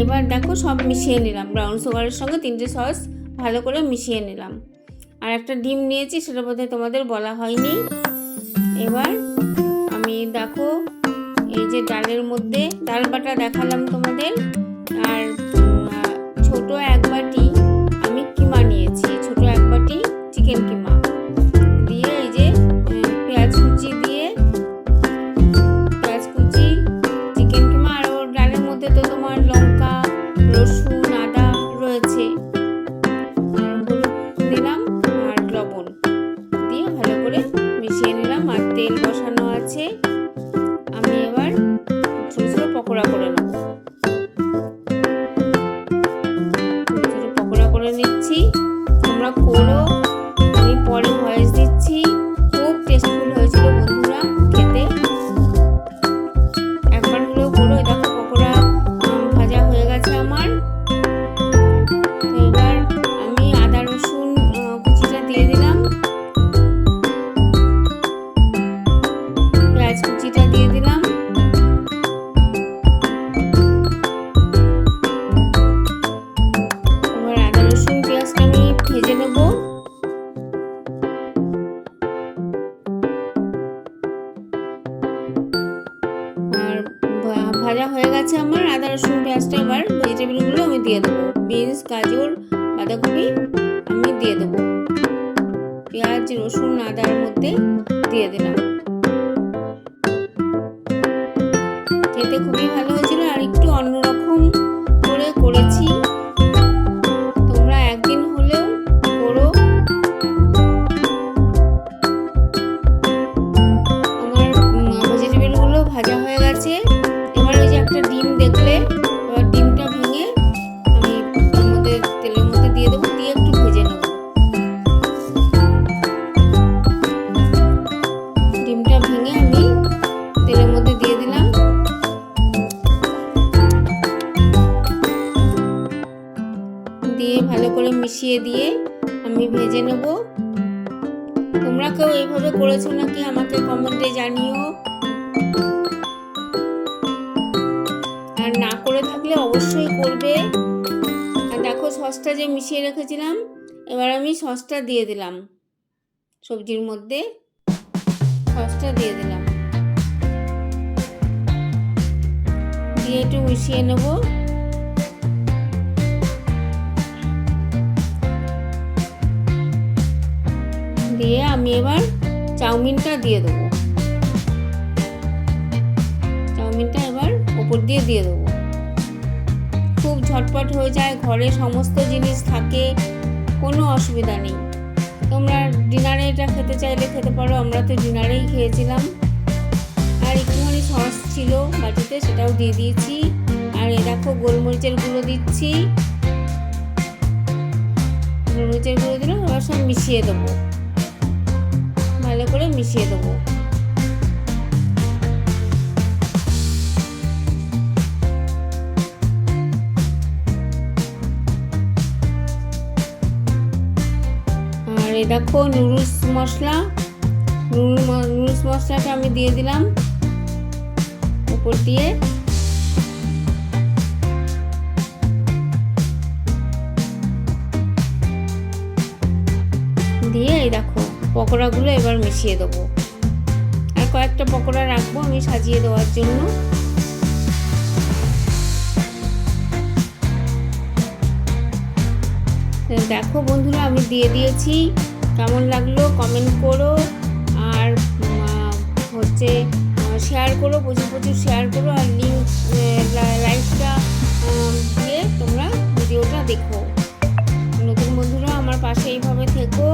এবার দেখো সব মিশিয়ে নিলাম। ব্রাউন সুগারের সঙ্গে তিনটে সস ভালো করে মিশিয়ে নিলাম। আর একটা ডিম নিয়েছি, সেটা বোধহয় তোমাদের বলা হয়নি। এবার আমি দেখো এই যে ডালের মধ্যে ডাল বাটা দেখালাম তোমাদের। আর ছোট এক বাটি আমি কিমা নিয়েছি, ছোট এক বাটি চিকেন কিমা। তোমরা করো ভাজা হয়ে গেছে আমার, আদা রসুন পেঁয়াজটা এবার ভেজিটেবিলগুলো আমি দিয়ে দেবো। বিনস, গাজর, বাঁধাকপি আমি দিয়ে দেবো। পেঁয়াজ, রসুন, আদার মধ্যে দিয়ে দিলাম। খেতে খুবই ভালো দেখলে ডিমটা ভেঙে আমি মধ্যে তেলের মধ্যে দিয়ে দেবো, দিয়ে একটু ভেজে নেব। ডিমটা ভেঙে আমি তেলের মধ্যে দিয়ে দিলাম। দিয়ে ভালো করে মিশিয়ে দিয়ে আমি ভেজে নেব। তোমরা কেউ এইভাবে করেছ নাকি আমাকে কমেন্টে জানিও। করবে। আর দেখো সসটা যে মিশিয়ে রেখেছিলাম, এবার আমি সসটা দিয়ে দিলাম। সবজির মধ্যে সসটা দিয়ে দিলাম। দিয়ে একটু মিশিয়ে নেব। দিয়ে আমি এবার চাউমিনটা দিয়ে দেবো। চাউমিনটা এবার ওপর দিয়ে দিয়ে দেবো। খুব ঝটপট হয়ে যায়, ঘরে সমস্ত জিনিস থাকে, কোনো অসুবিধা নেই। তোমরা ডিনারে এটা খেতে চাইলে খেতে পারো, আমরা তো ডিনারেই খেয়েছিলাম। আর একটুখানি সস ছিল বাটিতে, সেটাও দিয়ে দিয়েছি। আর এ দেখো গোলমরিচের গুঁড়ো দিচ্ছি। গোলমরিচের গুঁড়ো দিলাম, এবার সব মিশিয়ে দেবো। ভালো করে মিশিয়ে দেবো। এ দেখো নুডলস মশলা নুডলস মশলাটা আমি দিয়ে দিলাম উপর দিয়ে। দিয়ে এই দেখো পকোড়াগুলো এবার মিশিয়ে দেবো। আর কয়েকটা পকোড়া রাখব আমি সাজিয়ে দেওয়ার জন্য। দেখো বন্ধুরা আমি দিয়ে দিয়েছি কেমন লাগল কমেন্ট করো আর হচ্ছে শেয়ার করো, প্রচুর প্রচুর শেয়ার করো আর লিঙ্ক লাইভটা দিয়ে তোমরা ভিডিওটা দেখো। নতুন বন্ধুরা আমার পাশে এইভাবে থেকো।